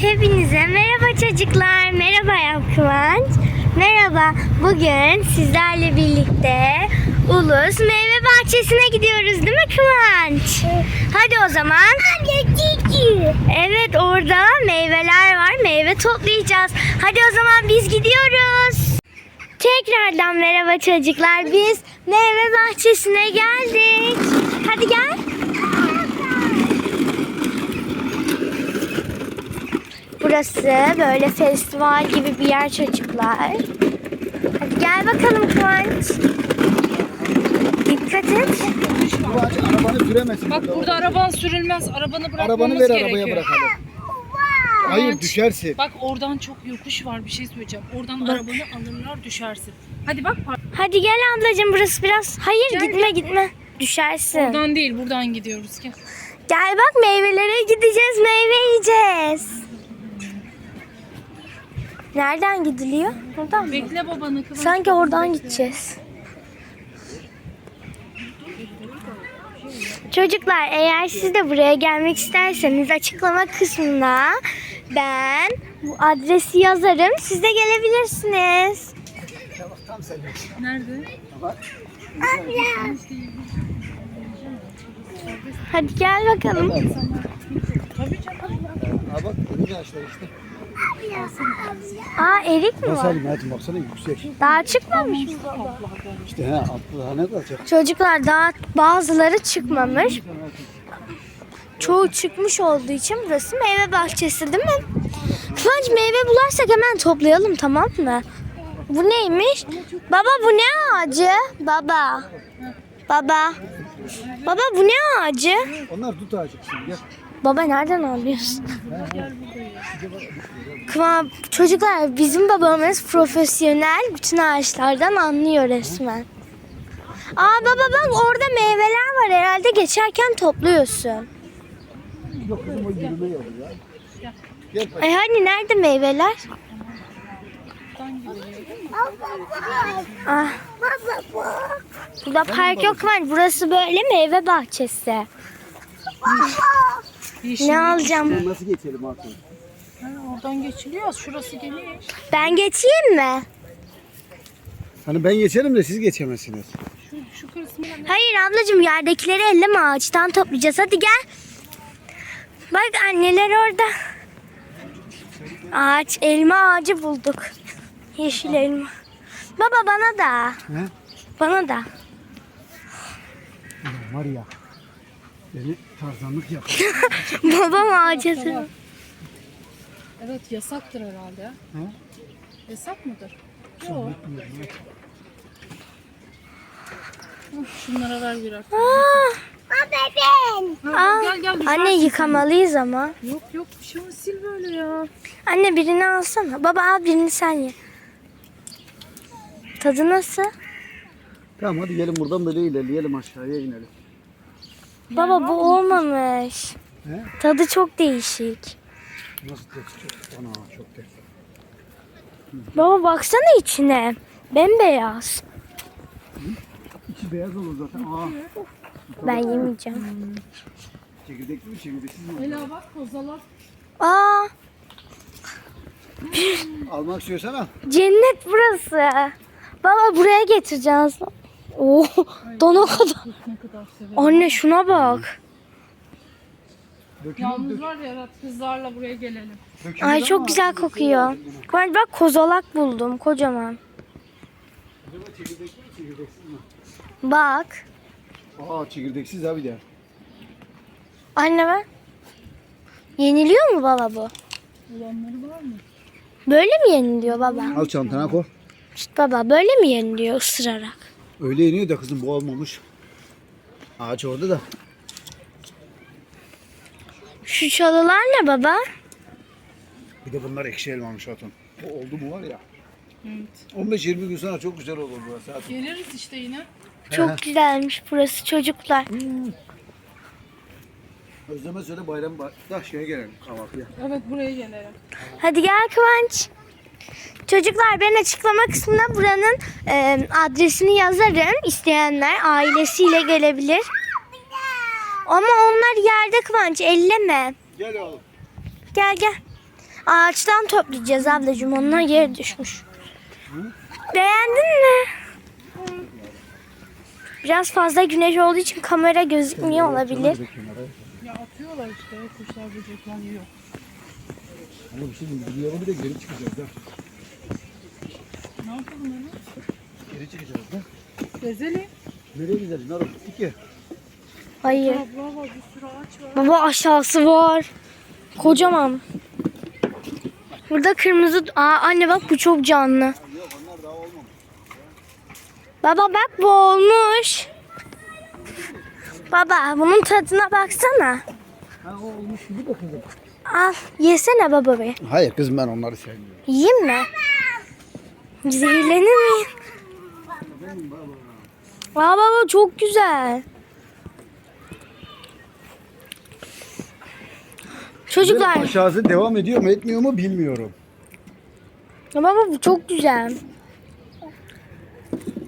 Hepinize merhaba çocuklar. Merhaba Yap Kıvanç. Merhaba. Bugün sizlerle birlikte Ulus Meyve Bahçesi'ne gidiyoruz değil mi Kıvanç? Hadi o zaman. Evet orada meyveler var. Meyve toplayacağız. Hadi o zaman biz gidiyoruz. Tekrardan merhaba çocuklar. Biz meyve bahçesine geldik. Hadi gel. Burası böyle festival gibi bir yer çocuklar. Hadi gel bakalım Kıvanç. Dikkat et. Bu ağaç arabanı süremesin. Bak burada araban sürülmez. Arabanı bırakmamız Arabanı ver gerekiyor. arabaya bırakalım. Hayır Kıvanç, düşersin. Bak oradan çok yokuş var bir şey söyleyeceğim. Oradan arabanı alırlar düşersin. Hadi bak par- Hadi gel ablacığım burası biraz. Hayır Gel, gitme gitme. Düşersin. buradan değil buradan gidiyoruz. Gel. Gel bak meyvelere gideceğiz. Meyve yiyeceğiz. Nereden gidiliyor? Buradan mı? Bekle babanı Kıvanç. Sanki oradan gideceğiz. Çocuklar eğer siz de buraya gelmek isterseniz açıklama kısmına ben bu adresi yazarım. Siz de gelebilirsiniz. Nerede? Hadi gel bakalım. Ha bak önce ağaçlar işte. Aa erik mi var? Basalım hayatım baksana yüksek. Daha çıkmamış mı? İşte he altı daha ne kalacak? Çocuklar daha bazıları çıkmamış. Çoğu çıkmış olduğu için burası meyve bahçesi değil mi? Kıvanç meyve bularsak hemen toplayalım tamam mı? Bu neymiş? Baba bu ne ağacı? Baba. Baba. Baba bu ne ağacı? Onlar dut ağacı şimdi gel. Baba nereden alıyorsun? Kıvan, çocuklar bizim babamız profesyonel bütün ağaçlardan anlıyor resmen. Aa baba bak orada meyveler var herhalde geçerken topluyorsun. Yok kızım o yürüme yolu ya. Gel bak. Ay hani nerede meyveler? Ah. Burada park yok Kıvanç. Burası böyle meyve bahçesi. Ne alacağım? Nasıl geçelim artık? Ha, oradan geçiliyor. Şurası geniş. Ben geçeyim mi? Hani ben geçerim de siz geçemezsiniz. Şu, şu kısmına? Hayır ablacığım yerdekileri elleme ağaçtan toplayacağız. Hadi gel. Bak anneler orada. Ağaç, elma ağacı bulduk. Yeşil elma. Baba bana da. He? Bana da. Var ya. Beni tarzanlık yap. Babam tırmanıyor. Evet yasaktır herhalde. ya. He? Yasak mıdır? Yok. Şunlara ver birer. Aa, bebeğim. Aa, gel gel düşersin anne yıkamalıyız ama. Yok yok bir şey olmaz. sil böyle ya. Anne birini alsana. Baba al birini sen ye. Tadı nasıl? Tamam hadi gelin buradan böyle ilerleyelim aşağıya inelim. Baba bu olmamış. He? Tadı çok değişik. Nasıl ters? Ana çok ters. Baba baksana içine. Bembeyaz. İçi beyaz olur zaten. Aa. Ben yemeyeceğim. Çekirdekli mi çekirdeksiz mi? Ela bak kozalak. Aa, Almak istiyorsan al. cennet burası. Baba buraya getireceğiz. Oo, dona kadar. Ne kadar severim. Anne şuna bak. Dökülür, Yalnız var ya kızlarla buraya gelelim. dökülür Ay ama çok güzel kokuyor. Ben bak kozalak buldum kocaman. Acaba çekirdekli mi çekirdeksiz mi? Bak. Aa çekirdeksiz abi de. Anne ben. Yeniliyor mu baba bu? Olanları var mı? Böyle mi yeniliyor baba? Al çantana koy. İşte baba böyle mi yeniliyor ısırarak? Öyle iniyor da kızım bu olmamış. Ağaç orada da. Şu çalılar ne baba? Bir de bunlar ekşi elmamış hatun. Bu oldu mu var ya. Evet. 15-20 gün sonra çok güzel olur burası hatun. Geliriz işte yine. Çok güzelmiş burası çocuklar. Özleme söyle bayram da şeye gelelim kahvaltıya. Evet buraya gelelim. Hadi gel Kıvanç. Çocuklar ben açıklama kısmına buranın e, adresini yazarım. İsteyenler ailesiyle gelebilir. Ama onlar yerde Kıvanç elleme. Gel oğlum. Gel gel. Ağaçtan toplayacağız ablacığım. Onlar yere düşmüş. Beğendin mi? Biraz fazla güneş olduğu için kamera gözükmüyor olabilir. Ya atıyorlar işte kuşlar böcekler yiyor. Ama bir şey diyeyim. Bir yere bir de geri çıkacağız da. Ne yapalım öyle? Geri çıkacağız da. Gezelim. Nereye gidelim? Nereye gittik ki? Hayır. Abla. Baba aşağısı var. Kocaman. Burada kırmızı... Aa anne bak bu çok canlı. Baba bak bu olmuş. Baba bunun tadına baksana. Ha olmuş gibi de kızım. Al yesene baba be. Hayır kızım ben onları sevmiyorum. Yiyeyim mi? Zehirlenir miyim? Aa baba çok güzel. Çocuklar. Aşağısı devam ediyor mu etmiyor mu bilmiyorum. Baba bu çok güzel.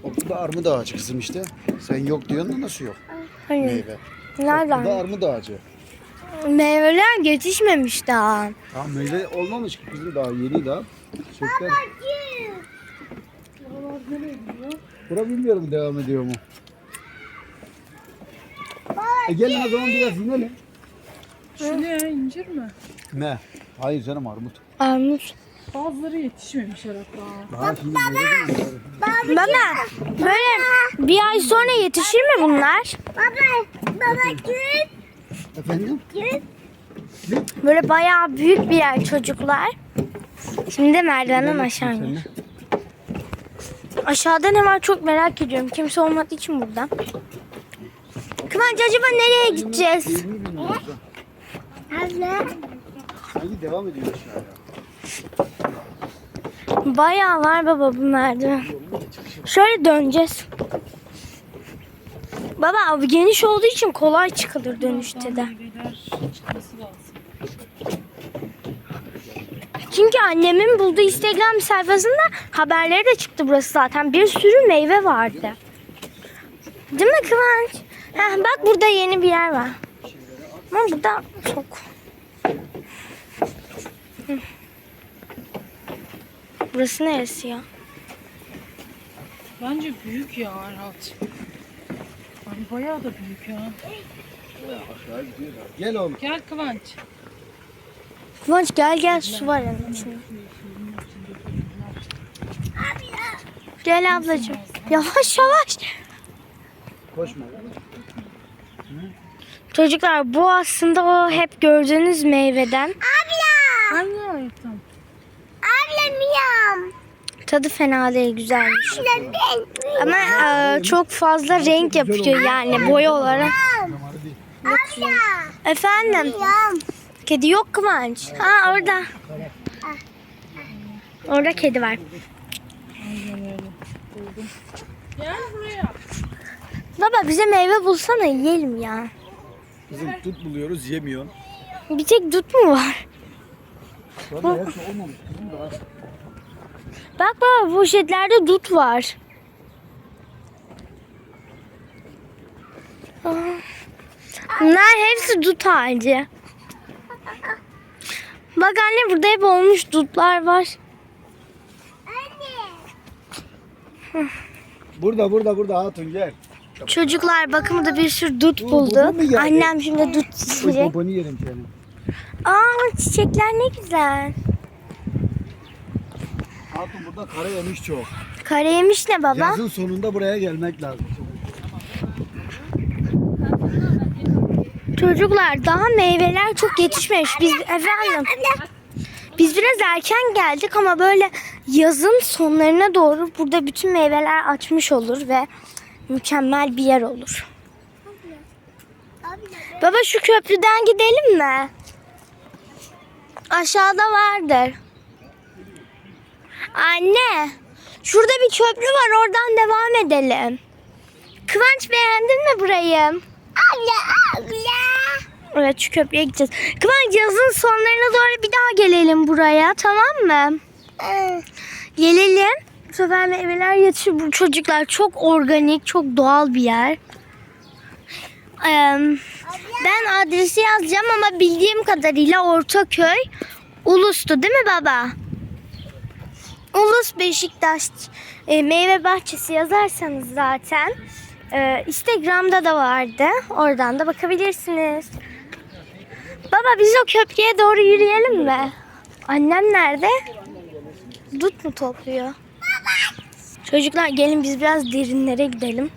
Okulda armut ağacı kızım işte. Sen yok diyorsun da nasıl yok? Hayır. Meyve. Nereden? armut ağacı. Meyveler yetişmemiş daha. Tamam meyve olmamış ki kızım daha yeni daha. Çöpler. Bura bilmiyorum devam ediyor mu? E gelin o zaman biraz inelim. Şu ne incir mi? Ne? Hayır canım armut. Armut. Bazıları yetişmemiş hatta. Daha şimdi meyve değil mi? Baba böyle bir ay sonra yetişir mi bunlar? Baba, baba gül, Efendim? gül. Böyle bayağı büyük bir yer çocuklar. Şimdi merdivenden aşağı iniyor. Aşağıda ne var çok merak ediyorum. Kimse olmadığı için burada. Kıvanç acaba nereye gideceğiz? Abla, Sanki devam ediyor aşağıya. Bayağı var baba bu merdiven. Şöyle döneceğiz. Baba geniş olduğu için kolay çıkılır dönüşte de. Çünkü annemin bulduğu Instagram sayfasında haberleri de çıktı burası zaten. Bir sürü meyve vardı. Değil mi Kıvanç? Heh, bak burada yeni bir yer var. Ama burada çok. Hı. Burası neresi ya? Bence büyük ya Erhat. Ay bayağı da büyük ya. Gel oğlum. Gel Kıvanç. Kıvanç gel gel su var yanın içinde. Gel ablacığım. Yavaş yavaş. Koşma. Çocuklar bu aslında o hep gördüğünüz meyveden. abla, ayıptan? abla miyam. Tadı fena değil güzelmiş. Abla ben, Ama e, çok fazla renk yapıyor yani boya olarak. abla, Efendim miyam. kedi yok Kıvanç. Ha orada. Orada kedi var. Baba bize meyve bulsana yiyelim ya. Kızım tut buluyoruz yemiyor. Bir tek dut mu var? Şu anda hepsi olmamış kızım da. Bak baba poşetlerde dut var. Bunlar hepsi dut ağacı. Bak anne burada hep olmuş dutlar var. Burada burada burada hatun gel. Çocuklar bakımda bir sürü dut Bu- buldu. bu mu geldi? Annem şimdi dut çizecek. babanı yerim senin. Aa çiçekler ne güzel. Hatun burada kara yemiş çok. Kare yemiş ne baba? Yazın sonunda buraya gelmek lazım. Çocuklar daha meyveler çok yetişmemiş. Biz efendim. Biz biraz erken geldik ama böyle yazın sonlarına doğru burada bütün meyveler açmış olur ve mükemmel bir yer olur. Baba şu köprüden gidelim mi? Aşağıda vardır. Anne, şurada bir köprü var. Oradan devam edelim. Kıvanç beğendin mi burayı? Abla, abla. Evet şu köprüye gideceğiz. Kıvanç yazın sonlarına doğru bir daha gelelim buraya tamam mı? Gelelim. Bu sefer meyveler yetişir. Bu çocuklar çok organik, çok doğal bir yer. Ben adresi yazacağım ama bildiğim kadarıyla Ortaköy. Ulus'tu değil mi baba? Ulus Beşiktaş e, meyve bahçesi yazarsanız zaten e, Instagram'da da vardı. Oradan da bakabilirsiniz. Baba biz o köprüye doğru yürüyelim mi? Annem nerede? Dut mu topluyor? Çocuklar gelin biz biraz derinlere gidelim.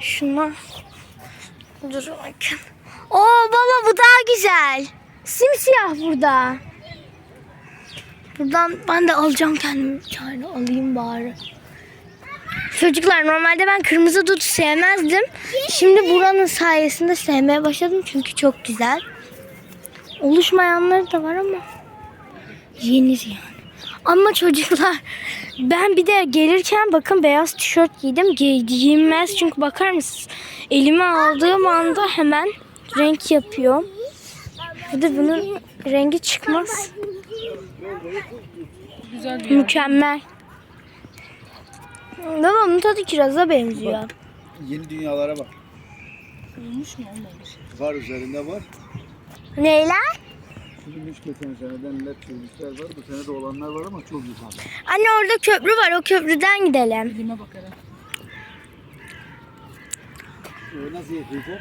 Şuna. Dur bakın. Oo baba bu daha güzel. Simsiyah burada. Buradan ben de alacağım kendim. Yani alayım bari. Çocuklar normalde ben kırmızı dut sevmezdim. Şimdi buranın sayesinde sevmeye başladım çünkü çok güzel. Oluşmayanları da var ama yenir yani. Ama çocuklar ben bir de gelirken bakın beyaz tişört giydim. Gi- Giyinmez çünkü bakar mısınız? Elime aldığım anda hemen renk yapıyor. Bir de bunun rengi çıkmaz. Güzel. Mükemmel. Bunun tadı kiraza benziyor. Yeni dünyalara bak. Olmuş mu olmamış? Var üzerinde var. Neyler? Hiç geçen seneden led çözmüşler var. Bu sene de olanlar var ama çok yukarıda. Anne orada köprü var. O köprüden gidelim. Elime bakarak. Ee, nasıl yapıyorsun?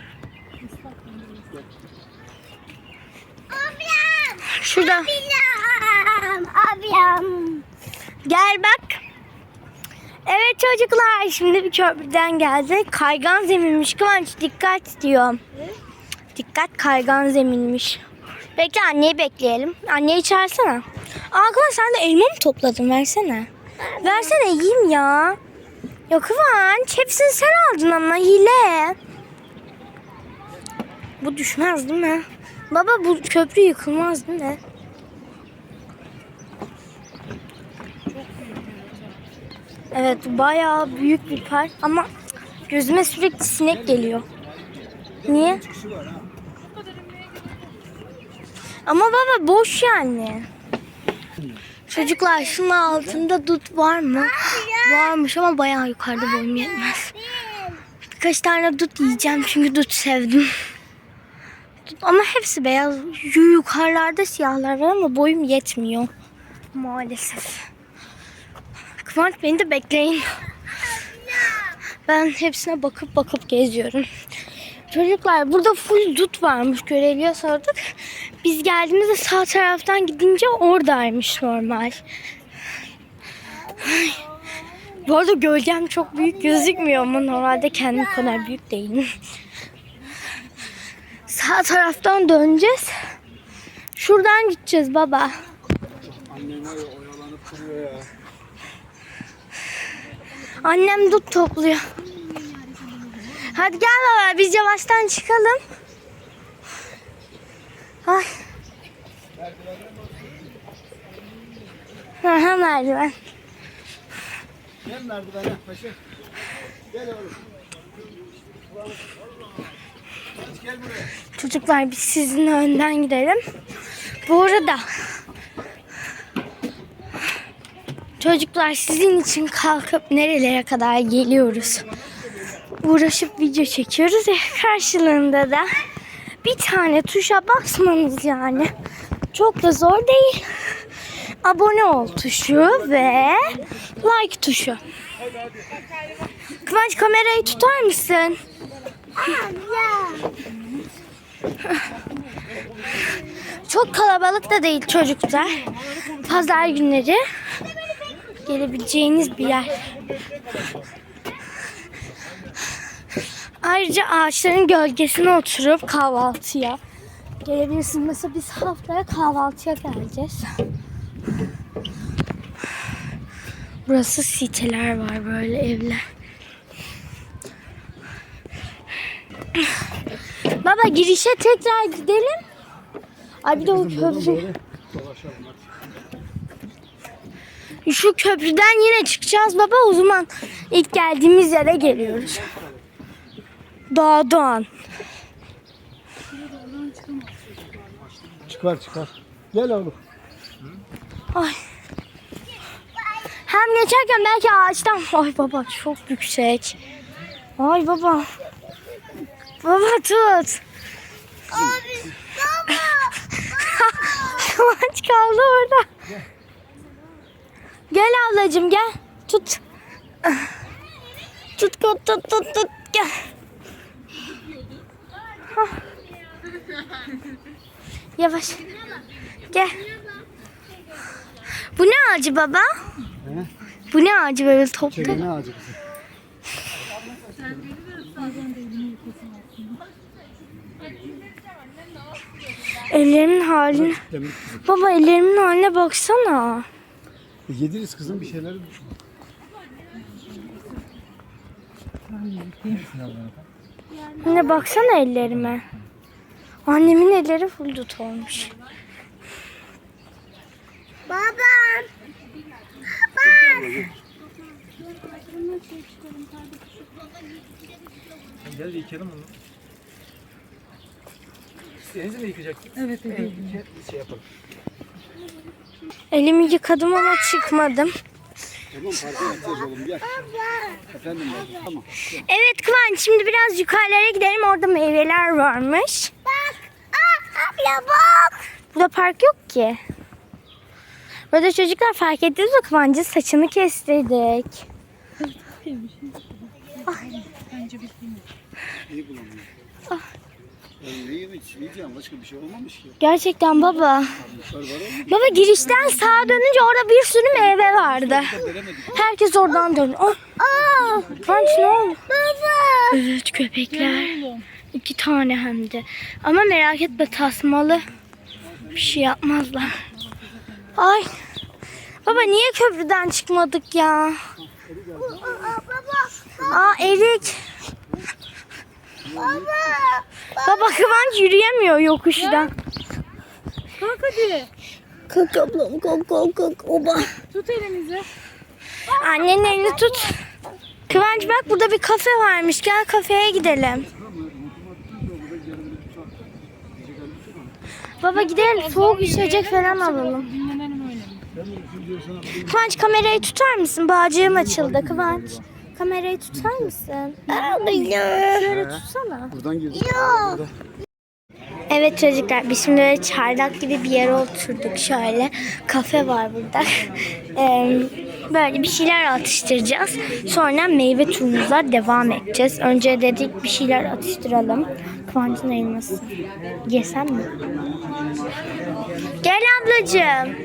Şurada. Ablam. Ablam. Gel bak. Evet çocuklar şimdi bir köprüden geldik. Kaygan zeminmiş Kıvanç dikkat diyor. Dikkat kaygan zeminmiş. Bekle anneyi bekleyelim. Anneyi çağırsana. Aa Kıvanç sen de elma mı topladın versene. Versene yiyeyim ya. Ya Kıvanç hepsini sen aldın ama hile. Bu düşmez değil mi? Baba bu köprü yıkılmaz değil mi? Evet bayağı büyük bir park ama gözüme sürekli sinek geliyor. Niye? Ama baba boş yani. Çocuklar şunun altında dut var mı? Varmış ama bayağı yukarıda boyum yetmez. Birkaç tane dut yiyeceğim çünkü dut sevdim. Ama hepsi beyaz. Yu- Yukarılarda siyahlar var ama boyum yetmiyor. Maalesef. Kıvanç beni de bekleyin. Ben hepsine bakıp bakıp geziyorum. Çocuklar burada full dut varmış görevliye sorduk. Biz geldiğimizde sağ taraftan gidince oradaymış normal. Ay. Bu arada gölgem çok büyük gözükmüyor ama normalde kendim kadar büyük değilim. Sağ taraftan döneceğiz. Şuradan gideceğiz baba. Annem var ya oyalanıp duruyor ya. Annem dut topluyor. Hadi gel baba biz yavaştan çıkalım. Ay. Aha merdiven. Gel merdivene paşa. Gel oğlum. Gel buraya. Çocuklar biz sizinle önden gidelim. Bu arada çocuklar sizin için kalkıp nerelere kadar geliyoruz. Uğraşıp video çekiyoruz ya karşılığında da bir tane tuşa basmanız yani. Çok da zor değil. Abone ol tuşu ve like tuşu. Kıvanç kamerayı tutar mısın? Çok kalabalık da değil çocuklar. Pazar günleri gelebileceğiniz bir yer. Ayrıca ağaçların gölgesine oturup kahvaltıya gelebilirsiniz. Mesela biz haftaya kahvaltıya geleceğiz. Burası siteler var böyle evler. Baba girişe tekrar gidelim. Ay bir de o köprü. Şu köprüden yine çıkacağız baba. O zaman ilk geldiğimiz yere geliyoruz. Dağdan. Çıkar çıkar. Gel oğlum. Ay. Hem geçerken belki ağaçtan. Ay baba çok yüksek. Ay baba. Baba tut. Abi. Baba. Kıvanç kaldı orada. Gel ablacığım gel. Tut. Tut tut tut tut tut. Gel. Hah. Yavaş. Gel. Bu ne ağacı baba? Bu ne ağacı böyle toplu? Çekene ağacı kızım. Ellerimin haline. Baba ellerimin haline baksana. E, Yediriz kızım bir şeyler. Anne baksana ellerime. Annemin elleri full dut olmuş. Babam. Gel de yıkayalım onu. Denizi mi yıkayacaksın? Evet evet. Şey yapalım. Elimi yıkadım ama çıkmadım. Tamam parka gideceğiz oğlum gel. Efendim oğlum tamam. Evet Kıvanç şimdi biraz yukarılara gidelim. Orada meyveler varmış. Bak. Aa, abla bak. Burada park yok ki. Burada çocuklar fark ettiniz mi Kıvanç'ın saçını kestirdik. Bence bitmiyor. İyi bulamıyorum. Yani ne yemek yiyeceğim başka bir şey olmamış ki. Gerçekten baba. Baba girişten sağa dönünce orada bir sürü meyve vardı. veremedik. Herkes oradan dön. Oh. Aa, Kıvanç ne oldu? baba. Evet köpekler. İki tane hem de. Ama merak etme tasmalı. Bir şey yapmazlar. Ay. Baba niye köprüden çıkmadık ya? Aa, baba. Aa erik. Baba. Baba Kıvanç yürüyemiyor yokuştan. Kalk hadi. Kalk ablam kalk kalk kalk. Oba. Tut elimizi. Annenin elini tut. Kıvanç bak burada bir kafe varmış. Gel kafeye gidelim. Baba gidelim soğuk içecek falan alalım. Kıvanç kamerayı tutar mısın? Bağcığım açıldı Kıvanç. Kamerayı tutar mısın? Şöyle tutsana. Buradan girdik. Burada. Evet çocuklar biz şimdi böyle çardak gibi bir yere oturduk şöyle. Kafe var burada. Ee, böyle bir şeyler atıştıracağız. Sonra meyve turumuza devam edeceğiz. Önce dedik bir şeyler atıştıralım. Kıvancın elması. Yesem mi? Gel ablacığım.